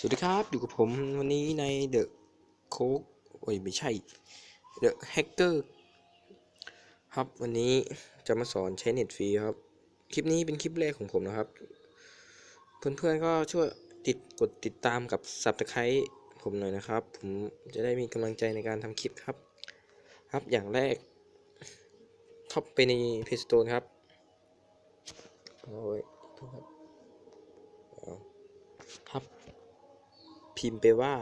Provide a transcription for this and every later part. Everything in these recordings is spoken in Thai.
สวัสดีครับ อยู่กับผมวันนี้ใน The Coke โอ้ยไม่ใช่ The Hacker ครับวันนี้จะมาสอนใช้เน็ตฟรีครับ คลิปนี้เป็นคลิปแรกของผมนะครับ เพื่อนๆก็ช่วยติดกดติดตามกับ Subscribe ผมหน่อยนะครับ ผมจะได้มีกำลังใจในการทำคลิปครับ ครับอย่างแรกเข้าไปใน Play Store ครับโอ้ยครับครับ พิมพ์ไปว่า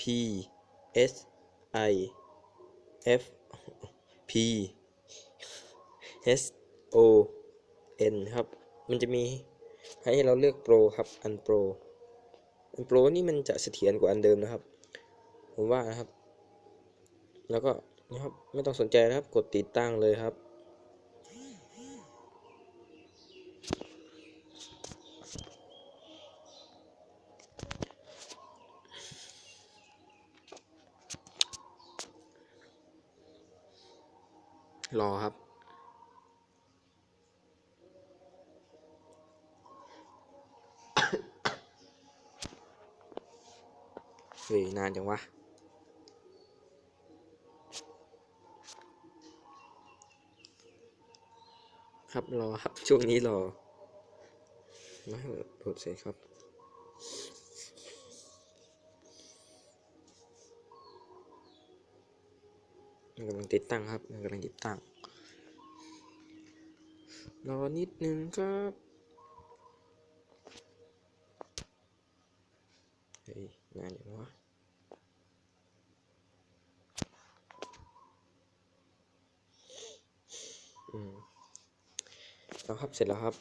P S I F P S O N ครับ มันจะมีให้เราเลือกโปรครับ อันโปรอันโปรนี่มันจะเสถียรกว่าอันเดิมนะครับ ผมว่านะครับ แล้วก็นะครับไม่ต้องสนใจนะครับ กดติดตั้งเลยครับ รอครับ เฮ้ยนานจังวะ ครับรอครับ ช่วงนี้รอ ไม่ห้โหลดเสร็จครับ กำลังติดตั้งครับมันกำลังติดตั้งรอนิดนึงครับเฮ้ยนานอย่างวะอืมแล้วครับเสร็จแล้วครับ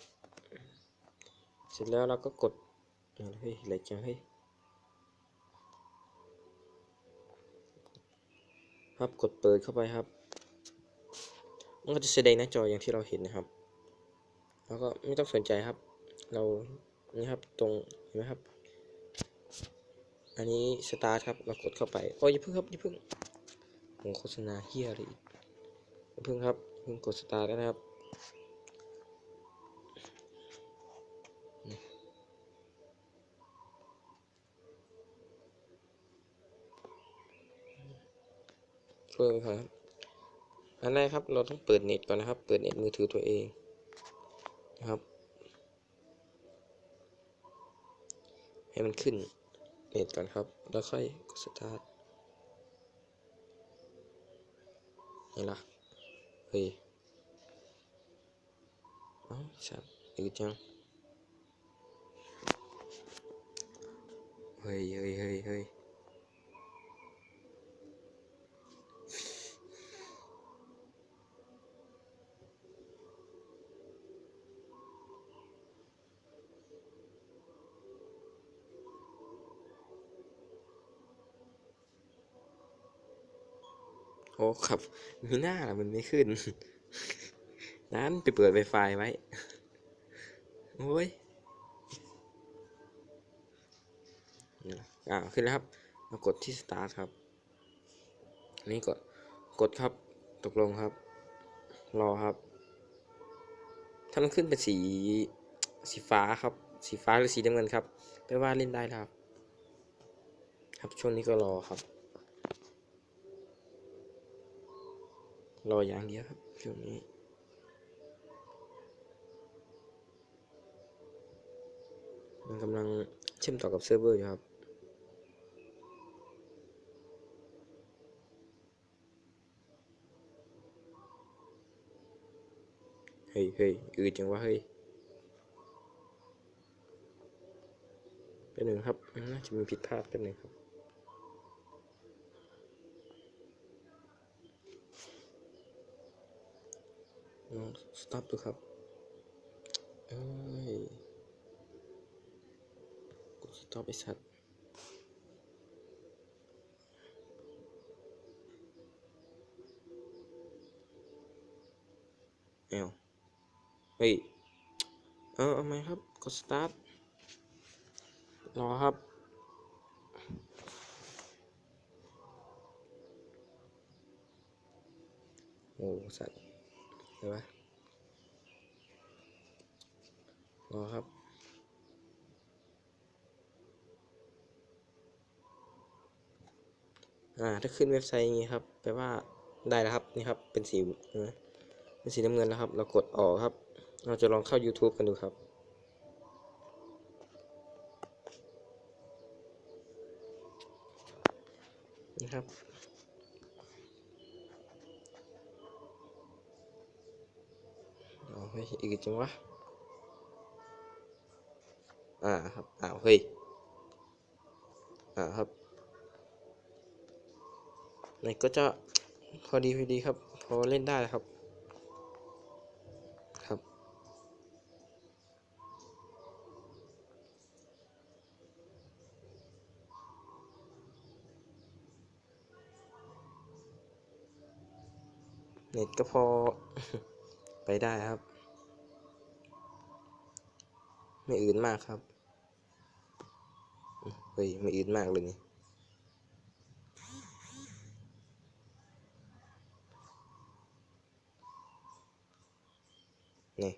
เสร็จแล้วเราก็กดเอาเฮ้ยอะไรจังเฮ้ย ครับกดเปิดเข้าไปครับมันก็จะแสดงหน้าจออย่างที่เราเห็นนะครับ แล้วก็ไม่ต้องสนใจครับ เรานี่ครับตรงเห็นไหมครับ อันนี้สตาร์ทครับเรากดเข้าไปโอ้ยอย่าเพิ่งครับอย่าเพิ่งโหโฆษณาเฮียอะไรอีกอย่าเพิ่งครับเพิ่งกดสตาร์ทแล้วนะครับ ช่วยไปก่อครับอันแรกครับเราต้องเปิดเน็ตก่อนนะครับ เปิดเน็ตมือถือตัวเองนะครับ ให้มันขึ้นเน็ตก่อนครับ แล้วค่อยกดสตาร์ทนี่ล่ะเฮ้ยเอ้าสัตว์อืดจังเฮ้ยเฮ้ยเฮ้ยเฮ้ย โอ้ครับมีหน้าละมันไม่ขึ้น นั้นไปเปิด Wi-Fi ไว้ โอ้ยอ่าขึ้นแล้วครับมากดที่ start ครับ นี่กด กดครับ ตกลงครับ รอครับ ถ้ามันขึ้นเป็นสี สีฟ้าครับ สีฟ้าหรือสีน้ำเงินครับแปลว่าเล่นได้ครับ ครับ ช่วงนี้ก็รอครับ รออย่างเดียวครับช่วงนี้มันกำลังเชื่อมต่อกับเซิร์ฟเวอร์อยู่ครับเฮ้ยเฮ้ยอืดจังวะเฮ้ยเป็นหนึ่งครับน่าจะมีผิดพลาดเป็นหนึ่งครับ ลองสต็อปดูครับเอ้ยกดสต็อปไอ้สัตว์เอ้าเฮ้ย เออเอาไหมครับ กดสตาร์ท รอครับ โอ้ สัตว์ ห็นไหมงอครับอ่าถ้าขึ้นเว็บไซต์อย่างนี้ครับแปลว่าได้แล้วครับนี่ครับเป็นสีนะเป็นสีน้ำเงินแล้วครับ เรากดออกครับ เราจะลองเข้า YouTube กันดูครับนี่ครับ เอาเฮ้ยอีกจังวะ อ่าครับ อ้าวเฮ้ย อ่าครับนี่ก็จะพอดีพอดีครับ พอเล่นได้ครับ ครับ เน็ตก็พอ ไปได้ครับ ไม่อื่นมากครับเฮ้ยไม่อื่นมากเลยนี่นี่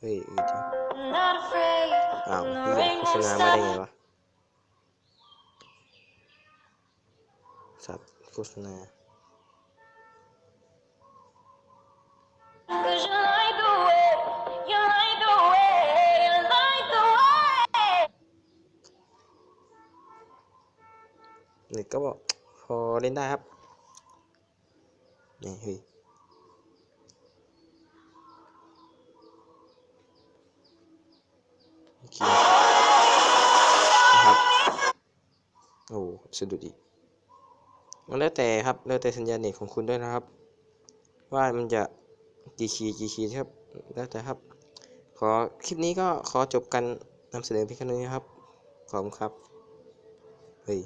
เฮ้ยอืดจังอ้าวนี่แหละโฆษณามาได้ไงวะสับโฆษณา เน็ตก็บอกพอเล่นได้ครับ นี่เฮ้ยโอเคนะครับ โอ้สะดุดอีกมันแล้วแต่ครับ แล้วแต่สัญญาณเน็ตของคุณด้วยนะครับ ว่ามันจะกี่คีย์กี่คีย์ครับ แล้วแต่ครับ ขอคลิปนี้ก็ขอจบกันนำเสนอเพียงแค่นี้ครับ ขอบคุณครับ เฮ้ย